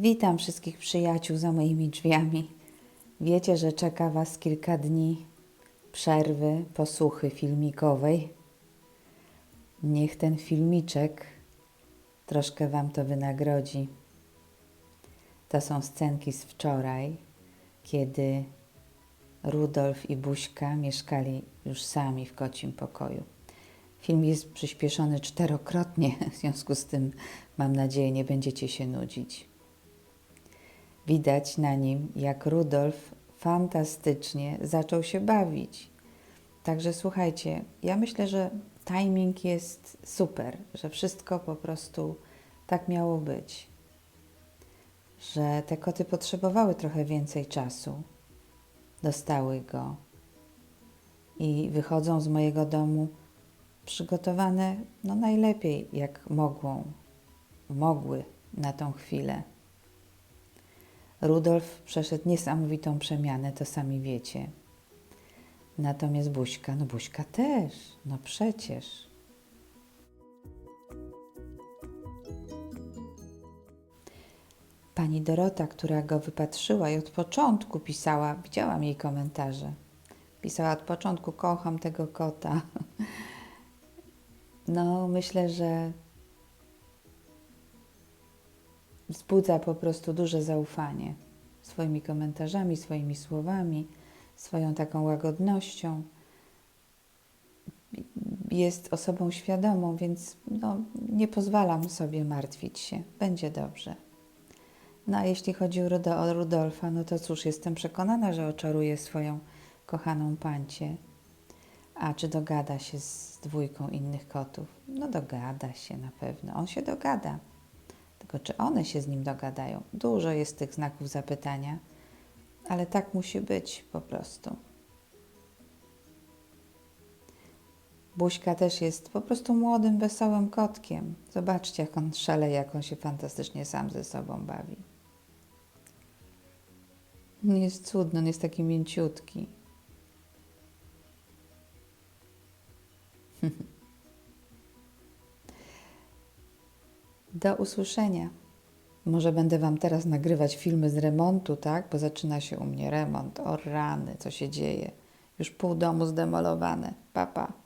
Witam wszystkich przyjaciół za moimi drzwiami. Wiecie, że czeka Was kilka dni przerwy, posłuchy filmikowej. Niech ten filmiczek troszkę Wam to wynagrodzi. To są scenki z wczoraj, kiedy Rudolf i Buźka mieszkali już sami w kocim pokoju. Film jest przyspieszony czterokrotnie, w związku z tym mam nadzieję nie będziecie się nudzić. Widać na nim, jak Rudolf fantastycznie zaczął się bawić. Także słuchajcie, ja myślę, że timing jest super, że wszystko po prostu tak miało być. Że te koty potrzebowały trochę więcej czasu, dostały go i wychodzą z mojego domu przygotowane no najlepiej jak mogą, mogły na tą chwilę. Rudolf przeszedł niesamowitą przemianę, to sami wiecie. Natomiast Buźka, no Buźka też, no przecież. Pani Dorota, która go wypatrzyła i od początku pisała, widziałam jej komentarze. Pisała od początku, kocham tego kota. No, myślę, że wzbudza po prostu duże zaufanie swoimi komentarzami, swoimi słowami, swoją taką łagodnością. Jest osobą świadomą, więc no, nie pozwalam sobie martwić się. Będzie dobrze. No a jeśli chodzi o, Rudo, o Rudolfa, no to cóż, jestem przekonana, że oczaruje swoją kochaną pancię. A czy dogada się z dwójką innych kotów? No dogada się na pewno. On się dogada. Tylko czy one się z nim dogadają? Dużo jest tych znaków zapytania, ale tak musi być po prostu. Buźka też jest po prostu młodym, wesołym kotkiem. Zobaczcie, jak on szaleje, jak on się fantastycznie sam ze sobą bawi. Jest cudny, on jest taki mięciutki. Do usłyszenia. Może będę Wam teraz nagrywać filmy z remontu, tak? Bo zaczyna się u mnie remont. O rany, co się dzieje? Już pół domu zdemolowane. Papa. Pa.